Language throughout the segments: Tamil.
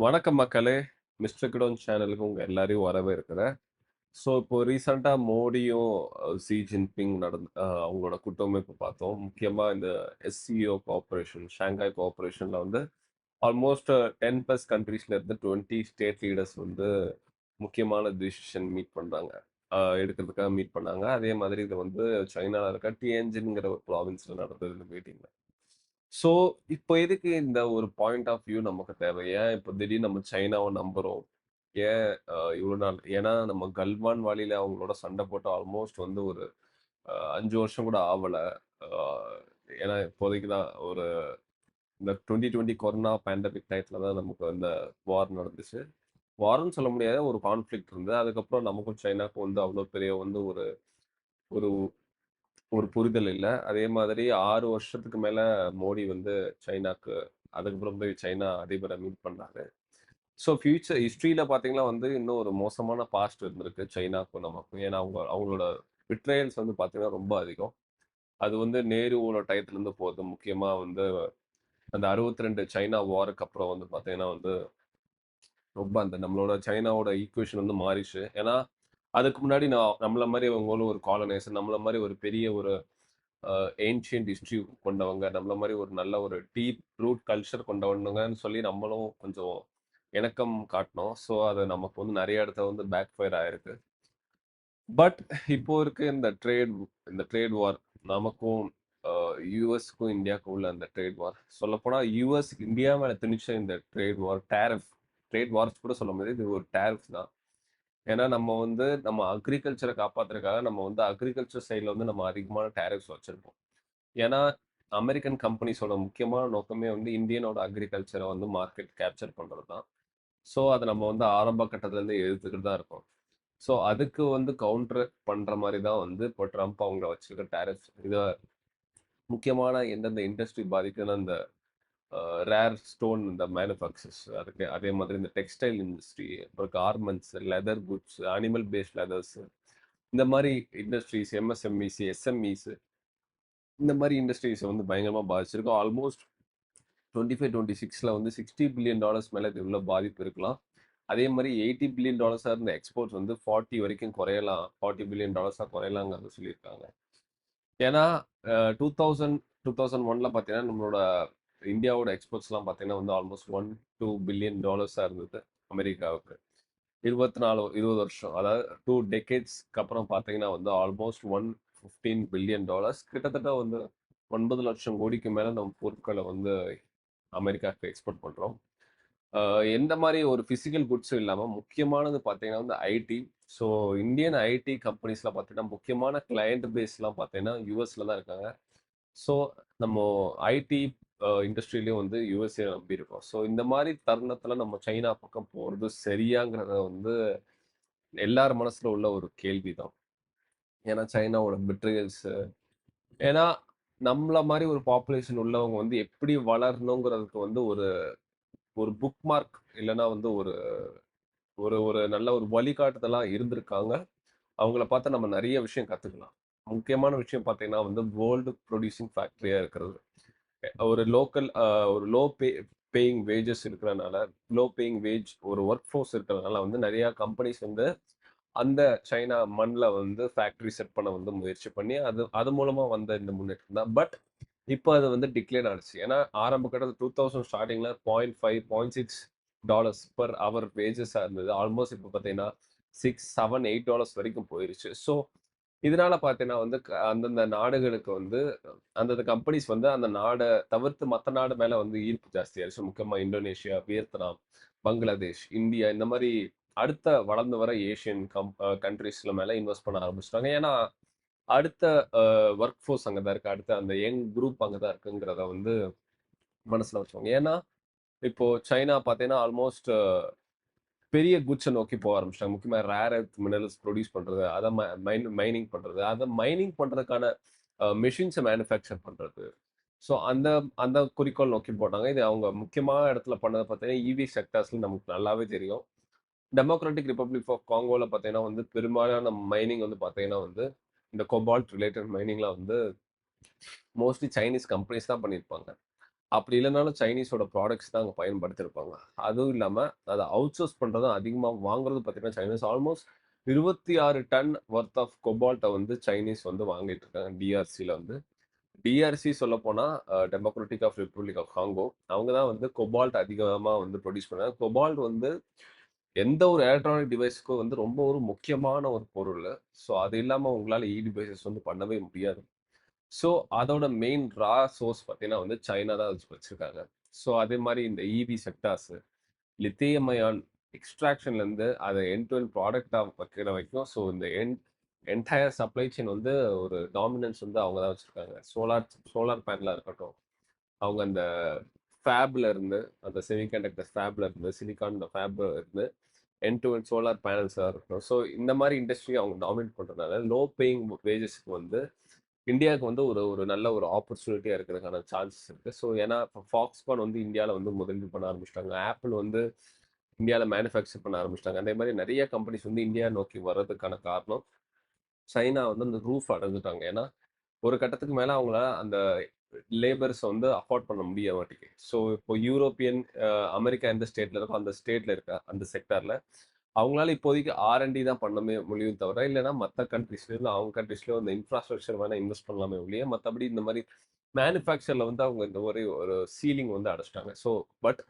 வணக்கம் மக்களே! மிஸ்டர் கிடோன் சேனலுக்கு உங்கள் எல்லாரையும் இருக்கிறேன் ஸோ, இப்போ ரீசண்டாக மோடியும், சி ஜின்பிங் நடந்த அவங்களோட கூட்டமைப்பு பார்த்தோம். முக்கியமாக இந்த எஸ்சிஓ கோஆப்ரேஷன் ஷாங்காய் கோஆப்ரேஷனில் வந்து ஆல்மோஸ்ட் டென் ப்ளஸ் கண்ட்ரீஸ்ல இருந்து 20 ஸ்டேட் லீடர்ஸ் வந்து முக்கியமான டிசிஷன் மீட் பண்ணுறாங்க எடுக்கிறதுக்காக மீட் பண்ணாங்க. அதே மாதிரி இது வந்து சைனாவில் இருக்க டிஎன்ஜின்ங்கிற ஒரு ப்ராவின்ஸில் நடந்தது இந்த மீட்டிங்கில் ஸோ, இப்போ எதுக்கு இந்த ஒரு பாயிண்ட் ஆஃப் வியூ நமக்கு தேவை? ஏன் இப்போ திடீர்னு நம்ம சைனாவை நம்புறோம்? ஏன் இவ்வளோ நாள் ஏன்னா நம்ம கல்வான் வழியில் அவங்களோட சண்டை போட்டு ஆல்மோஸ்ட் வந்து ஒரு அஞ்சு வருஷம் கூட ஆகலை ஏன்னா இப்போதைக்கு தான் ஒரு இந்த 2020 கொரோனா பேண்டமிக் டயத்தில் தான் நமக்கு அந்த வார் நடந்துச்சு. வார்ன்னு சொல்ல முடியாத ஒரு கான்ஃப்ளிக்ட் இருந்தது. அதுக்கப்புறம் நமக்கும் சைனாக்கும் வந்து அவ்வளோ பெரிய வந்து ஒரு ஒரு ஒரு புரிதல் இல்லை அதே மாதிரி ஆறு வருஷத்துக்கு மேல மோடி வந்து சைனாக்கு அதுக்கப்புறம் போய் சைனா அதிபரை மீட் பண்ணாரு. ஸோ, ஃபியூச்சர் ஹிஸ்ட்ரியில் பார்த்தீங்கன்னா வந்து இன்னும் ஒரு மோசமான பாஸ்ட் இருந்திருக்கு சைனாக்கும் நமக்கும். ஏன்னா அவங்க அவங்களோட விட்ரையல்ஸ் வந்து பார்த்தீங்கன்னா ரொம்ப அதிகம். அது வந்து நேருவோட டயத்துலேருந்து போகுது. முக்கியமா வந்து அந்த 62 சைனா வாருக்கு அப்புறம் வந்து பார்த்தீங்கன்னா வந்து ரொம்ப அந்த நம்மளோட சைனாவோட ஈக்குவேஷன் வந்து மாறிச்சு. ஏன்னா, அதுக்கு முன்னாடி நான் நம்மள மாதிரி அவங்களும் ஒரு காலனைசர், நம்மள மாதிரி ஒரு பெரிய ஒரு ஏன்ஷியன் ஏன்ஷியன்ட் கொண்டவங்க, நம்மள மாதிரி ஒரு நல்ல ஒரு டீப் ரூட் கல்ச்சர் கொண்டவனுங்கன்னு சொல்லி நம்மளும் கொஞ்சம் இணக்கம் காட்டினோம். ஸோ, அது நமக்கு வந்து நிறைய இடத்த வந்து பேக் ஃபயர் ஆயிருக்கு. பட் இப்போ இருக்க இந்த ட்ரேட் இந்த ட்ரேட் வார் நமக்கும் யூஎஸ்க்கும் யுஎஸ்க்கும் இந்தியாவுக்கும் உள்ள அந்த ட்ரேட் வார். சொல்லப்போனால் யூஎஸ் இந்தியா மேலே திணிச்ச இந்த trade war, tariff trade wars கூட சொல்ல முடியாது. இது ஒரு டேரிஃப் தான். ஏன்னா நம்ம வந்து நம்ம அக்ரிகல்ச்சரை காப்பாத்துறதுக்காக நம்ம வந்து அக்ரிகல்ச்சர் சைடில் வந்து நம்ம அதிகமான டேரிஃப்ஸ் வச்சுருப்போம் ஏன்னா, அமெரிக்கன் கம்பெனிஸோட முக்கியமான நோக்கமே வந்து இந்தியனோட அக்ரிகல்ச்சரை வந்து மார்க்கெட் கேப்சர் பண்ணுறது தான். ஸோ, அதை நம்ம வந்து ஆரம்ப கட்டத்துலேருந்து எதிர்த்துக்கிட்டு தான் இருக்கோம். ஸோ, அதுக்கு வந்து கவுண்டர் பண்ணுற மாதிரி தான் வந்து இப்போ ட்ரம்ப் அவங்க வச்சுருக்க டேரிஃப்ஸ் இதை முக்கியமான எந்தெந்த இண்டஸ்ட்ரி பாதிக்குதுன்னா, இந்த ரேர் ஸ்டோன் இந்த மேனுஃபேக்சர்ஸ் அதுக்கு அதே மாதிரி இந்த டெக்ஸ்டைல் இண்டஸ்ட்ரி, அப்புறம் garments, leather goods, animal based leathers இந்த மாதிரி இண்டஸ்ட்ரீஸ், எம்எஸ்எம்இஸ், எஸ்எம்இஸ் இந்த மாதிரி இண்டஸ்ட்ரீஸை வந்து பயங்கரமாக பாதிச்சிருக்கும் ஆல்மோஸ்ட் 25, 26ல வந்து $60 பில்லியன் மேலே இது உள்ள பாதிப்பு இருக்கலாம். அதே மாதிரி எயிட்டி பில்லியன் டாலர்ஸாக இருந்த எக்ஸ்போர்ட்ஸ் வந்து 40 வரைக்கும் குறையலாம். ஃபார்ட்டி பில்லியன் டாலர்ஸாக குறையலாங்கிறத சொல்லியிருக்காங்க. ஏன்னா, அ 2000, 2001ல பார்த்தீங்கன்னா, நம்மளோட இந்தியாவோட எக்ஸ்போர்ட்ஸ்லாம் பார்த்தீங்கன்னா வந்து ஆல்மோஸ்ட் 1, 2 பில்லியன் டாலர்ஸாக இருந்தது அமெரிக்காவுக்கு. 24, 20 வருஷம். அதாவது டூ டெக்கேட்ஸ்க்கு அப்புறம் பார்த்தீங்கன்னா வந்து ஆல்மோஸ்ட் 115 பில்லியன் டாலர்ஸ் கிட்டத்தட்ட வந்து 9,00,000 கோடிக்கு மேலே நம்ம பொருட்களை வந்து அமெரிக்காவுக்கு எக்ஸ்போர்ட் பண்றோம். எந்த மாதிரி ஒரு ஃபிசிக்கல் குட்ஸும் இல்லாம முக்கியமானது பார்த்தீங்கன்னா வந்து ஐடி. ஸோ, இந்தியன் ஐடி கம்பெனிஸில் பார்த்தீங்கன்னா, முக்கியமான கிளையண்ட் பேஸ்லாம் பார்த்தீங்கன்னா யூஎஸில் தான் இருக்காங்க. ஸோ, நம்ம ஐடி இண்டஸ்ட்ரியிலையும் வந்து யூஎஸ்ஏ நம்பி இருக்கோம். ஸோ, இந்த மாதிரி தருணத்தில் நம்ம சைனா பக்கம் போறது சரியாங்கிறத வந்து எல்லார் மனசுல உள்ள ஒரு கேள்வி தான். ஏன்னா, சைனாவோட மெட்டீரியல்ஸு ஏன்னா, நம்மள மாதிரி ஒரு பாப்புலேஷன் உள்ளவங்க வந்து எப்படி வளரணுங்கிறதுக்கு வந்து ஒரு ஒரு புக் மார்க் இல்லைன்னா வந்து ஒரு ஒரு ஒரு நல்ல ஒரு வழிகாட்டுதலா இருந்திருக்காங்க. அவங்கள பார்த்து நம்ம நிறைய விஷயம் கத்துக்கலாம். முக்கியமான விஷயம் பார்த்தீங்கன்னா வந்து வேர்ல்டு ப்ரொடியூசிங் ஃபேக்டரியா இருக்கிறது. ஒரு லோக்கல் ஒரு லோ பே பேயிங் வேஜஸ் இருக்கிறனால, லோ பேயிங் வேஜ் ஒரு ஒர்க் ஃபோர்ஸ் இருக்கிறதுனால வந்து நிறையா கம்பெனிஸ் வந்து அந்த சைனா மண்ணில் வந்து ஃபேக்ட்ரி செட் பண்ண வந்து முயற்சி பண்ணி, அது அது மூலமாக வந்த இந்த முன்னேற்றம் தான். பட் இப்போ அது வந்து டிக்ளைன் ஆச்சு ஏன்னா, ஆரம்ப கட்டத்தில் டூ தௌசண்ட் ஸ்டார்டிங்கில் point five point six dollars per hour வேஜஸாக இருந்தது. ஆல்மோஸ்ட் இப்போ பார்த்தீங்கன்னா 6, 7, 8 டாலர்ஸ் வரைக்கும் போயிருச்சு. ஸோ, இதனால பார்த்தீங்கன்னா வந்து க அந்தந்த நாடுகளுக்கு வந்து அந்தந்த கம்பெனிஸ் வந்து அந்த நாடை தவிர்த்து மற்ற நாடு மேலே வந்து ஈர்ப்பு ஜாஸ்தியாயிருச்சு. முக்கியமாக இந்தோனேஷியா, வியட்நாம், பங்களாதேஷ், இந்தியா இந்த மாதிரி அடுத்த வளர்ந்து வர ஏஷியன் கம் கண்ட்ரீஸில் மேலே இன்வெஸ்ட் பண்ண ஆரம்பிச்சிட்டாங்க ஏன்னா, அடுத்த ஒர்க் ஃபோர்ஸ் அங்கே தான் இருக்குது அடுத்த அந்த யங் குரூப் அங்கே தான் இருக்குங்கிறத வந்து மனசில் வச்சுக்கோங்க. ஏன்னா, இப்போ சைனா பார்த்தீங்கன்னா ஆல்மோஸ்ட் பெரிய குச்சை நோக்கி போக ஆரம்பிச்சிட்டாங்க முக்கியமாக ரேர் எர்த் மினரல்ஸ் ப்ரொடியூஸ் பண்ணுறது அதை ம மைன் மைனிங் பண்ணுறது அதை மைனிங் பண்ணுறதுக்கான மிஷின்ஸை மேனுஃபேக்சர் பண்ணுறது ஸோ, அந்த அந்த குறிக்கோள் நோக்கி போட்டாங்க. இது அவங்க முக்கியமான இடத்துல பண்ணதை பார்த்தீங்கன்னா, இவி செக்டார்ஸ்ல நமக்கு நல்லாவே தெரியும். டெமோக்ராட்டிக் ரிப்பப்ளிக் ஆஃப் காங்கோவில் பார்த்தீங்கன்னா வந்து பெரும்பாலான மைனிங் வந்து பார்த்தீங்கன்னா வந்து, இந்த கொபால்ட் ரிலேட்டட் மைனிங்லாம் வந்து மோஸ்ட்லி சைனீஸ் கம்பெனிஸ் தான் பண்ணியிருப்பாங்க. அப்படி இல்லைனாலும் சைனீஸோட ப்ராடக்ட்ஸ் தான் அங்கே பயன்படுத்தியிருப்பாங்க. அதுவும் இல்லாமல் அதை அவுட் சோர்ஸ் பண்ணுறதும் அதிகமாக வாங்குறது பார்த்தீங்கன்னா சைனீஸ் ஆல்மோஸ்ட் இருபத்தி ஆறு டன் ஒர்த் ஆஃப் கொபால்ட்டை வந்து சைனீஸ் வந்து வாங்கிட்டு இருக்காங்க டிஆர்சியில் வந்து. டிஆர்சி சொல்ல போனால் democratic of republic of Congo அவங்க தான் வந்து கொபால்ட் அதிகமாக வந்து ப்ரொடியூஸ் பண்ணாங்க. கொபால்ட் வந்து எந்த ஒரு எலக்ட்ரானிக் டிவைஸுக்கும் வந்து ரொம்ப ஒரு முக்கியமான ஒரு பொருள். ஸோ அது இல்லாமல் உங்களால் இ டிவைசஸ் வந்து பண்ணவே முடியாது. ஸோ அதோட மெயின் ரா சோர்ஸ் பார்த்தீங்கன்னா வந்து சைனா தான் வச்சுருக்காங்க. ஸோ அதே மாதிரி இந்த இவி செக்டார்ஸு லித்தியமயான் எக்ஸ்ட்ராக்ஷன்லேருந்து அதை என் டு என் ப்ராடக்டாக வைக்கிற வரைக்கும் ஸோ இந்த என் என்டையர் சப்ளை செயின் வந்து ஒரு டாமினன்ஸ் வந்து அவங்க தான் வச்சுருக்காங்க. சோலார் சோலார் பேனலாக இருக்கட்டும். அவங்க அந்த ஃபேப்ல இருந்து அந்த செமிகண்டக்டர் ஃபேப்ல இருந்து சிலிகான் ஃபேப்ல இருந்து என் டு என் சோலார் பேனல்ஸாக இருக்கட்டும். ஸோ இந்த மாதிரி இண்டஸ்ட்ரி அவங்க டாமினேட் பண்ணுறதுனால லோ பேயிங் வேஜஸ்க்கு வந்து இந்தியாவுக்கு வந்து ஒரு ஒரு நல்ல ஒரு ஆப்பர்ச்சுனிட்டியாக இருக்கிறதுக்கான சான்சஸ் இருக்குது ஸோ ஏன்னா இப்போ ஃபாக்ஸ்கான் வந்து இந்தியாவில் வந்து முதலீடு பண்ண ஆரம்பிச்சிட்டாங்க. ஆப்பிள் வந்து இந்தியாவில் மேனுஃபேக்சர் பண்ண ஆரம்பிச்சிட்டாங்க. அதே மாதிரி நிறைய கம்பெனிஸ் வந்து இந்தியா நோக்கி வர்றதுக்கான காரணம் சைனா வந்து அந்த ரூஃப் அடைஞ்சிட்டாங்க. ஏன்னா ஒரு கட்டத்துக்கு மேலே அவங்கள அந்த லேபர்ஸை வந்து அஃபோர்ட் பண்ண முடிய மாட்டேங்குது. ஸோ இப்போ யூரோப்பியன் அமெரிக்கா எந்த ஸ்டேட்டில் இருக்கோ அந்த ஸ்டேட்டில் இருக்க அந்த செக்டாரில் அவங்களால இப்போதைக்கு ஆர்என்டி தான் பண்ணமே முடியும் தவிர இல்லைன்னா மற்ற கண்ட்ரிஸ்ல இல்லை அவங்க கண்ட்ரிஸ்ல இந்த இன்ஃப்ராஸ்ட்ரக்சர் வேணால் இன்வெஸ்ட் பண்ணலாமே ஒழிய மற்றபடி இந்த மாதிரி மேனுஃபேக்சரில் வந்து அவங்க இந்த மாதிரி ஒரு சீலிங் வந்து அடைச்சிட்டாங்க. ஸோ பட்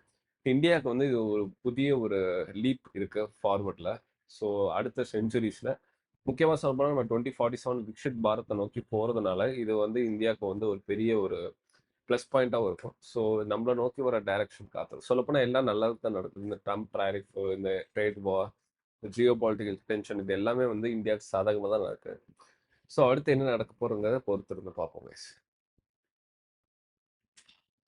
இந்தியாவுக்கு வந்து இது ஒரு புதிய ஒரு லீப் இருக்கு ஃபார்வர்டில் ஸோ அடுத்த செஞ்சுரிஸில் முக்கியமாக சொல்ல போனால் நம்ம டுவெண்ட்டி ஃபார்ட்டி செவன் விக்ஷித் பாரத்தை நோக்கி போகிறதுனால இது வந்து இந்தியாவுக்கு வந்து ஒரு பெரிய ஒரு ப்ளஸ் பாயிண்ட்டாகவும் இருக்கும். ஸோ நம்மளை நோக்கி வர டைரக்ஷன் காத்துரும். சொல்லப்போனால் எல்லாம் நல்லது தான் நடக்குது. இந்த ட்ரம்ப் டாரிஃப் இந்த trade war geo political tension இது எல்லாமே வந்து இந்தியாவுக்கு சாதகமாக தான் நடக்குது. ஸோ அடுத்து என்ன நடக்க போகிறோங்கிறத பொறுத்திருந்து பார்ப்போம் கைஸ்